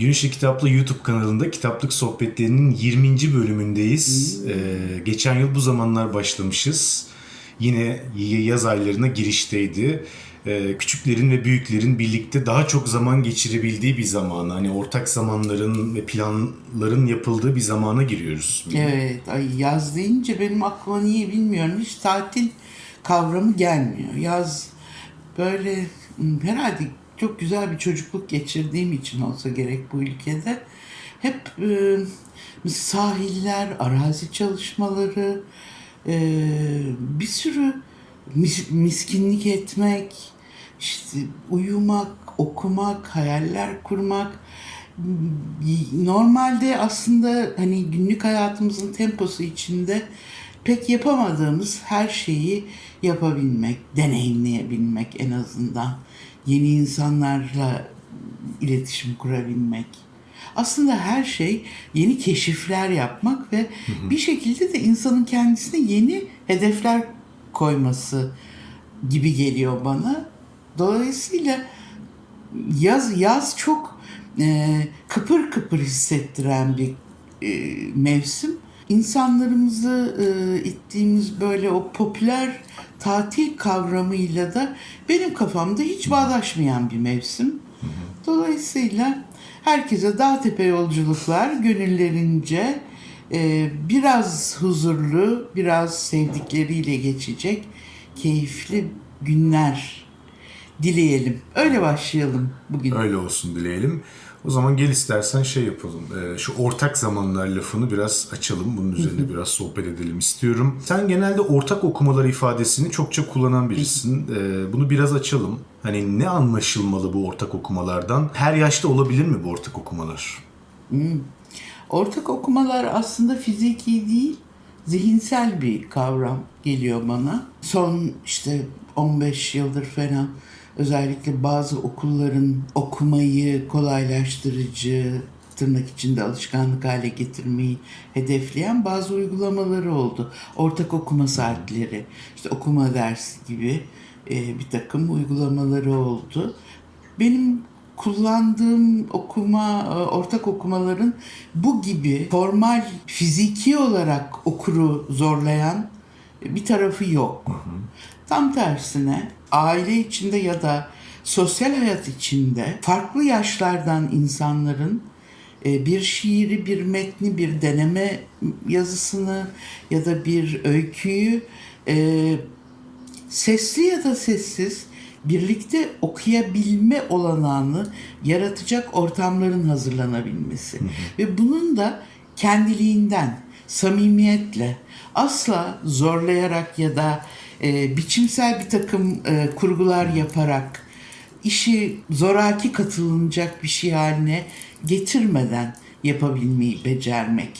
Gün Işığı Kitaplı YouTube kanalında kitaplık sohbetlerinin 20. bölümündeyiz. Ee, geçen yıl bu zamanlar başlamışız. Yine yaz aylarına girişteydi. Ee, küçüklerin ve büyüklerin birlikte daha çok zaman geçirebildiği bir zamana, hani ortak zamanların ve planların yapıldığı bir zamana giriyoruz. Evet, ay yaz deyince benim aklıma niye bilmiyorum. Hiç tatil kavramı gelmiyor. Yaz böyle hmm, herhalde çok güzel bir çocukluk geçirdiğim için olsa gerek bu ülkede. Hep e, sahiller, arazi çalışmaları, e, bir sürü mis- miskinlik etmek, işte uyumak, okumak, hayaller kurmak. Normalde aslında hani günlük hayatımızın temposu içinde pek yapamadığımız her şeyi yapabilmek, deneyimleyebilmek en azından. Yeni insanlarla iletişim kurabilmek. Aslında her şey yeni keşifler yapmak ve bir şekilde de insanın kendisine yeni hedefler koyması gibi geliyor bana. Dolayısıyla yaz yaz çok e, kıpır kıpır hissettiren bir e, mevsim. İnsanlarımızı e, ittiğimiz böyle o popüler tatil kavramıyla da benim kafamda hiç bağdaşmayan bir mevsim. Dolayısıyla herkese dağ tepe yolculuklar gönüllerince e, biraz huzurlu, biraz sevdikleriyle geçecek keyifli günler dileyelim. Öyle başlayalım bugün. Öyle olsun dileyelim. O zaman gel istersen şey yapalım. Ee, şu ortak zamanlar lafını biraz açalım. Bunun üzerine biraz sohbet edelim istiyorum. Sen genelde ortak okumalar ifadesini çokça kullanan birisin. Ee, bunu biraz açalım. Hani ne anlaşılmalı bu ortak okumalardan? Her yaşta olabilir mi bu ortak okumalar? Ortak okumalar aslında fiziki değil, zihinsel bir kavram geliyor bana. Son işte 15 yıldır falan özellikle bazı okulların okumayı kolaylaştırıcı, tırnak içinde alışkanlık hale getirmeyi hedefleyen bazı uygulamaları oldu. Ortak okuma saatleri, işte okuma dersi gibi e, bir takım uygulamaları oldu. Benim kullandığım okuma, e, ortak okumaların bu gibi formal, fiziki olarak okuru zorlayan bir tarafı yok. Tam tersine aile içinde ya da sosyal hayat içinde farklı yaşlardan insanların e, bir şiiri, bir metni, bir deneme yazısını ya da bir öyküyü e, sesli ya da sessiz birlikte okuyabilme olanağını yaratacak ortamların hazırlanabilmesi. Ve bunun da kendiliğinden, samimiyetle, asla zorlayarak ya da e, biçimsel bir takım e, kurgular yaparak işi zoraki katılınacak bir şey haline getirmeden yapabilmeyi becermek.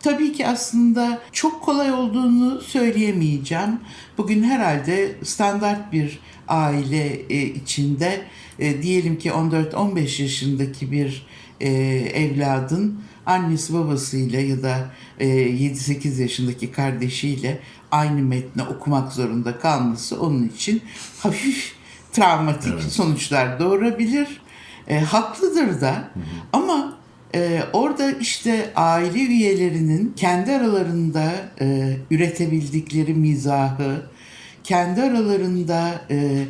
Tabii ki aslında çok kolay olduğunu söyleyemeyeceğim. Bugün herhalde standart bir aile e, içinde e, diyelim ki 14-15 yaşındaki bir e, evladın annesi babasıyla ya da e, 7-8 yaşındaki kardeşiyle aynı metni okumak zorunda kalması onun için hafif travmatik sonuçlar doğurabilir. E, haklıdır da. Ama ee, orada işte aile üyelerinin kendi aralarında e, üretebildikleri mizahı, kendi aralarında e,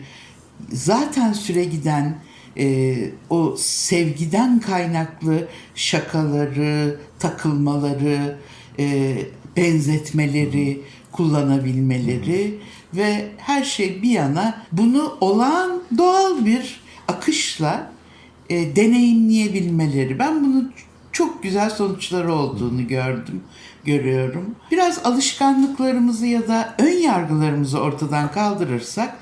zaten süre giden e, o sevgiden kaynaklı şakaları, takılmaları, e, benzetmeleri kullanabilmeleri ve her şey bir yana bunu olağan doğal bir akışla e, deneyimleyebilmeleri. Ben bunu çok güzel sonuçları olduğunu gördüm, görüyorum. Biraz alışkanlıklarımızı ya da ön yargılarımızı ortadan kaldırırsak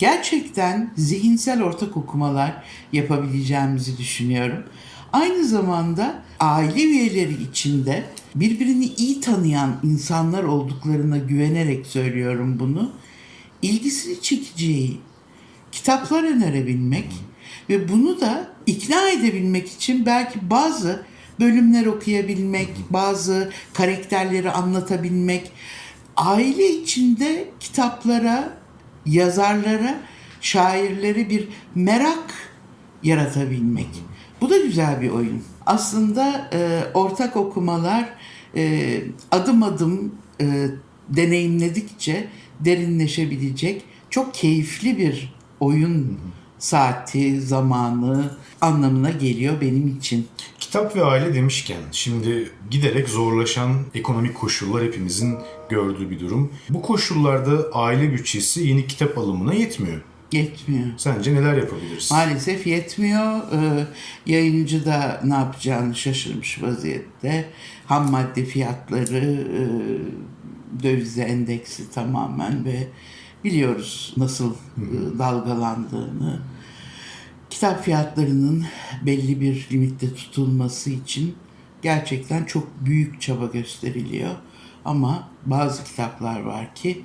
gerçekten zihinsel ortak okumalar yapabileceğimizi düşünüyorum. Aynı zamanda aile üyeleri içinde birbirini iyi tanıyan insanlar olduklarına güvenerek söylüyorum bunu. İlgisini çekeceği kitaplar önerebilmek ve bunu da ikna edebilmek için belki bazı bölümler okuyabilmek, bazı karakterleri anlatabilmek, aile içinde kitaplara, yazarlara, şairlere bir merak yaratabilmek. Bu da güzel bir oyun. Aslında e, ortak okumalar e, adım adım e, deneyimledikçe derinleşebilecek çok keyifli bir oyun saati, zamanı anlamına geliyor benim için. Kitap ve aile demişken şimdi giderek zorlaşan ekonomik koşullar hepimizin gördüğü bir durum. Bu koşullarda aile bütçesi yeni kitap alımına yetmiyor. Yetmiyor. Sence neler yapabiliriz? Maalesef yetmiyor. Ee, yayıncı da ne yapacağını şaşırmış vaziyette. Ham madde fiyatları, e, döviz endeksi tamamen ve biliyoruz nasıl e, dalgalandığını. Kitap fiyatlarının belli bir limitte tutulması için gerçekten çok büyük çaba gösteriliyor. Ama bazı kitaplar var ki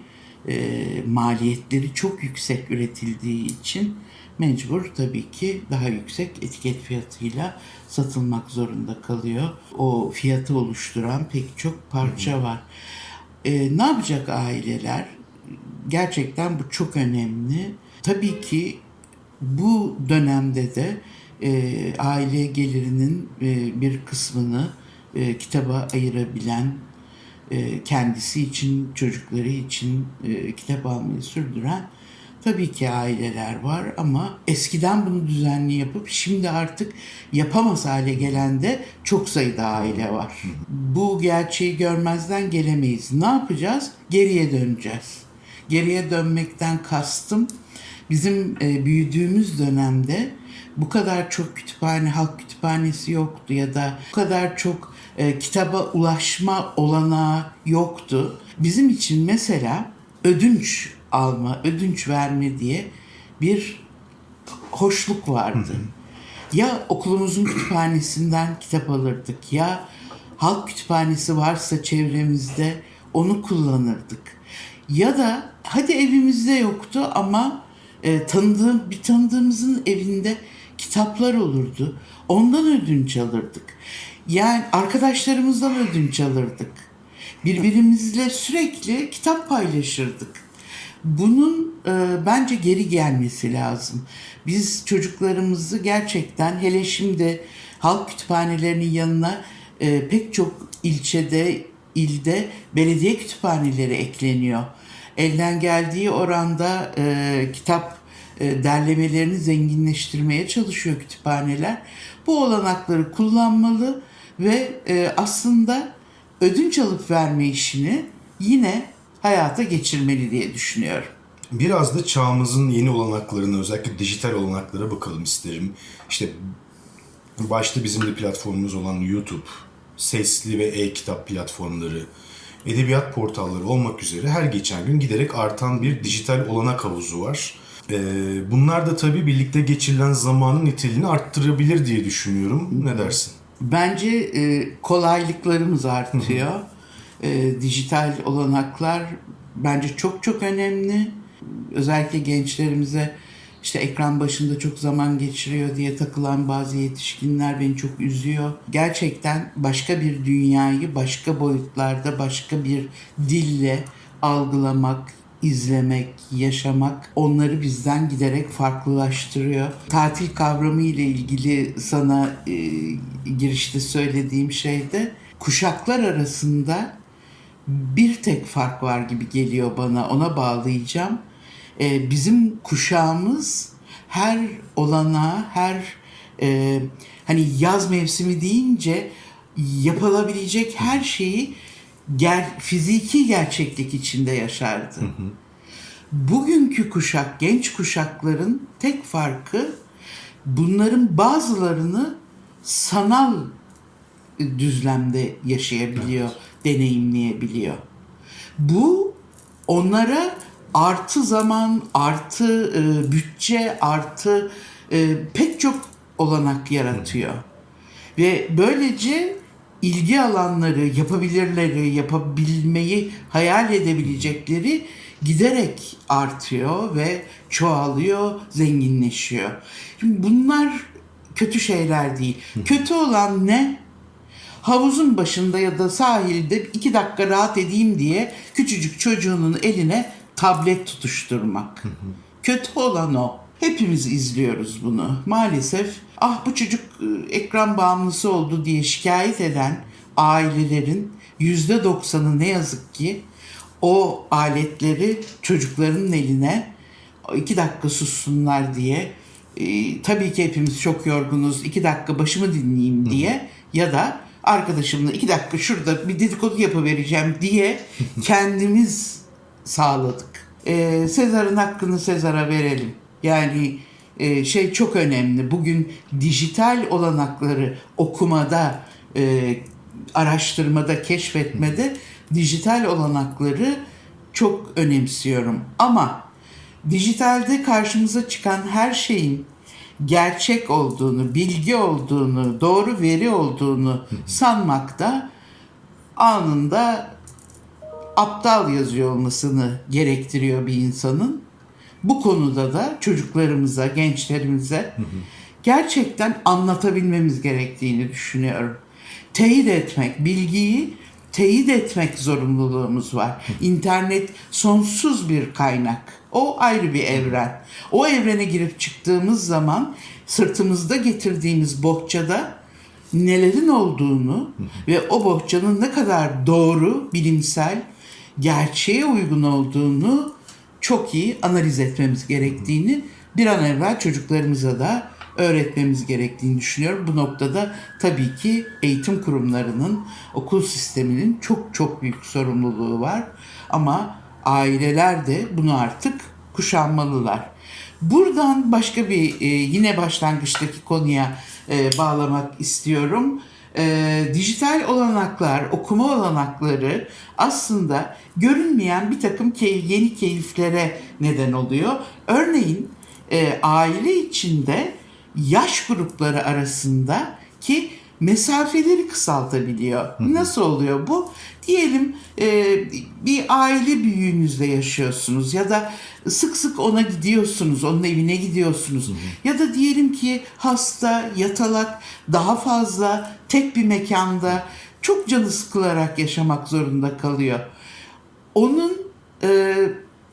e, maliyetleri çok yüksek üretildiği için mecbur tabii ki daha yüksek etiket fiyatıyla satılmak zorunda kalıyor. O fiyatı oluşturan pek çok parça var. E, ne yapacak aileler? Gerçekten bu çok önemli. Tabii ki bu dönemde de e, aile gelirinin e, bir kısmını e, kitaba ayırabilen, e, kendisi için, çocukları için e, kitap almayı sürdüren tabii ki aileler var ama eskiden bunu düzenli yapıp şimdi artık yapamaz hale gelen de çok sayıda aile var. Bu gerçeği görmezden gelemeyiz. Ne yapacağız? Geriye döneceğiz. Geriye dönmekten kastım bizim e, büyüdüğümüz dönemde bu kadar çok kütüphane, halk kütüphanesi yoktu ya da bu kadar çok e, kitaba ulaşma olanağı yoktu. Bizim için mesela ödünç alma, ödünç verme diye bir hoşluk vardı. Ya okulumuzun kütüphanesinden kitap alırdık ya halk kütüphanesi varsa çevremizde onu kullanırdık. Ya da hadi evimizde yoktu ama e, tanıdığım bir tanıdığımızın evinde kitaplar olurdu. Ondan ödünç alırdık. Yani arkadaşlarımızdan ödünç alırdık. Birbirimizle sürekli kitap paylaşırdık. Bunun e, bence geri gelmesi lazım. Biz çocuklarımızı gerçekten hele şimdi halk kütüphanelerinin yanına e, pek çok ilçede, ilde belediye kütüphaneleri ekleniyor. Elden geldiği oranda e, kitap e, derlemelerini zenginleştirmeye çalışıyor kütüphaneler. Bu olanakları kullanmalı ve e, aslında ödünç alıp verme işini yine hayata geçirmeli diye düşünüyorum. Biraz da çağımızın yeni olanaklarına özellikle dijital olanaklara bakalım isterim. İşte başta bizim de platformumuz olan YouTube, sesli ve e-kitap platformları, edebiyat portalları olmak üzere her geçen gün giderek artan bir dijital olanak havuzu var. Ee, bunlar da tabii birlikte geçirilen zamanın niteliğini arttırabilir diye düşünüyorum. Ne dersin? Bence e, kolaylıklarımız artıyor. E, dijital olanaklar bence çok çok önemli. Özellikle gençlerimize işte ekran başında çok zaman geçiriyor diye takılan bazı yetişkinler beni çok üzüyor. Gerçekten başka bir dünyayı başka boyutlarda başka bir dille algılamak, izlemek, yaşamak onları bizden giderek farklılaştırıyor. Tatil kavramı ile ilgili sana e, girişte söylediğim şeyde kuşaklar arasında bir tek fark var gibi geliyor bana. Ona bağlayacağım. E, bizim kuşağımız her olana, her e, hani yaz mevsimi deyince yapılabilecek her şeyi ger, fiziki gerçeklik içinde yaşardı. Bugünkü kuşak, genç kuşakların tek farkı bunların bazılarını sanal düzlemde yaşayabiliyor, deneyimleyebiliyor. Bu onlara artı zaman, artı e, bütçe, artı e, pek çok olanak yaratıyor. Ve böylece ilgi alanları, yapabilirleri, yapabilmeyi hayal edebilecekleri giderek artıyor ve çoğalıyor, zenginleşiyor. Şimdi bunlar kötü şeyler değil. Kötü olan ne? Havuzun başında ya da sahilde iki dakika rahat edeyim diye küçücük çocuğunun eline tablet tutuşturmak. Kötü olan o. Hepimiz izliyoruz bunu. Maalesef ah bu çocuk e, ekran bağımlısı oldu diye şikayet eden ailelerin yüzde doksanı ne yazık ki o aletleri çocukların eline iki dakika sussunlar diye e, tabii ki hepimiz çok yorgunuz iki dakika başımı dinleyeyim diye ya da arkadaşımla iki dakika şurada bir dedikodu yapıvereceğim diye kendimiz sağladık. Ee, Sezar'ın hakkını Sezar'a verelim. Yani e, şey çok önemli. Bugün dijital olanakları okumada, e, araştırmada, keşfetmede dijital olanakları çok önemsiyorum. Ama dijitalde karşımıza çıkan her şeyin gerçek olduğunu, bilgi olduğunu, doğru veri olduğunu sanmakta anında aptal yazıyor olmasını gerektiriyor bir insanın. Bu konuda da çocuklarımıza, gençlerimize gerçekten anlatabilmemiz gerektiğini düşünüyorum. Teyit etmek, bilgiyi teyit etmek zorunluluğumuz var. İnternet sonsuz bir kaynak. O ayrı bir evren. O evrene girip çıktığımız zaman sırtımızda getirdiğimiz bohçada nelerin olduğunu ve o bohçanın ne kadar doğru, bilimsel, gerçeğe uygun olduğunu çok iyi analiz etmemiz gerektiğini bir an evvel çocuklarımıza da öğretmemiz gerektiğini düşünüyorum. Bu noktada tabii ki eğitim kurumlarının, okul sisteminin çok çok büyük sorumluluğu var. Ama aileler de bunu artık kuşanmalılar. Buradan başka bir e, yine başlangıçtaki konuya e, bağlamak istiyorum. E, dijital olanaklar, okuma olanakları aslında görünmeyen bir takım key- yeni keyiflere neden oluyor. Örneğin e, aile içinde yaş grupları arasında ki mesafeleri kısaltabiliyor. Nasıl oluyor bu? Diyelim e, bir aile büyüğünüzle yaşıyorsunuz ya da sık sık ona gidiyorsunuz, onun evine gidiyorsunuz. Ya da diyelim ki hasta, yatalak, daha fazla tek bir mekanda çok canı sıkılarak yaşamak zorunda kalıyor. Onun e,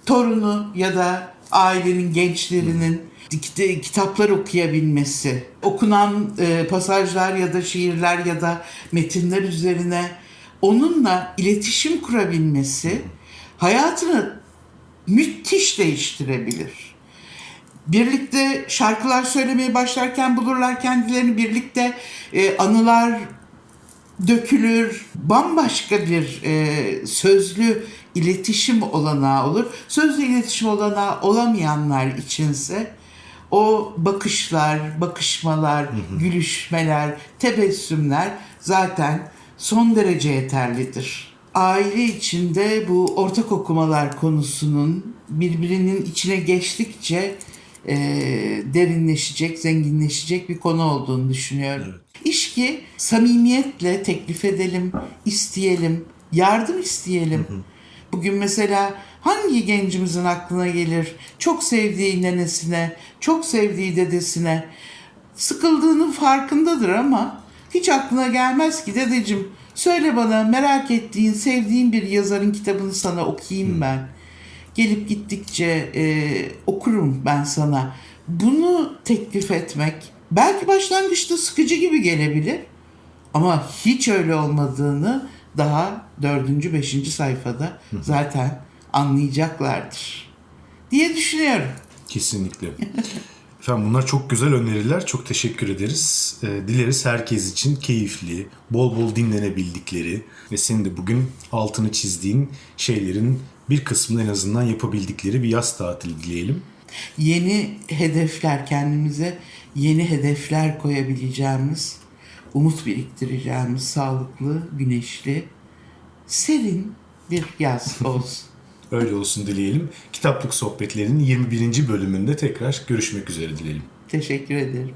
torunu ya da ailenin gençlerinin kit- kitaplar okuyabilmesi, okunan e, pasajlar ya da şiirler ya da metinler üzerine onunla iletişim kurabilmesi hayatını müthiş değiştirebilir. Birlikte şarkılar söylemeye başlarken bulurlar kendilerini birlikte e, anılar dökülür. Bambaşka bir e, sözlü iletişim olanağı olur. Sözlü iletişim olanağı olamayanlar içinse o bakışlar, bakışmalar, gülüşmeler, tebessümler zaten son derece yeterlidir. Aile içinde bu ortak okumalar konusunun birbirinin içine geçtikçe e, derinleşecek, zenginleşecek bir konu olduğunu düşünüyorum. İş ki samimiyetle teklif edelim, isteyelim, yardım isteyelim. Bugün mesela hangi gencimizin aklına gelir çok sevdiği nenesine, çok sevdiği dedesine sıkıldığının farkındadır ama hiç aklına gelmez ki dedeciğim söyle bana merak ettiğin, sevdiğin bir yazarın kitabını sana okuyayım ben. Gelip gittikçe e, okurum ben sana. Bunu teklif etmek belki başlangıçta sıkıcı gibi gelebilir ama hiç öyle olmadığını daha dördüncü, beşinci sayfada zaten anlayacaklardır diye düşünüyorum. Kesinlikle. Efendim bunlar çok güzel öneriler. Çok teşekkür ederiz. Ee, dileriz herkes için keyifli, bol bol dinlenebildikleri ve senin de bugün altını çizdiğin şeylerin bir kısmını en azından yapabildikleri bir yaz tatili dileyelim. Yeni hedefler kendimize yeni hedefler koyabileceğimiz, umut biriktireceğimiz sağlıklı, güneşli, serin bir yaz olsun. Öyle olsun dileyelim. Kitaplık sohbetlerinin 21. bölümünde tekrar görüşmek üzere dileyelim. Teşekkür ederim.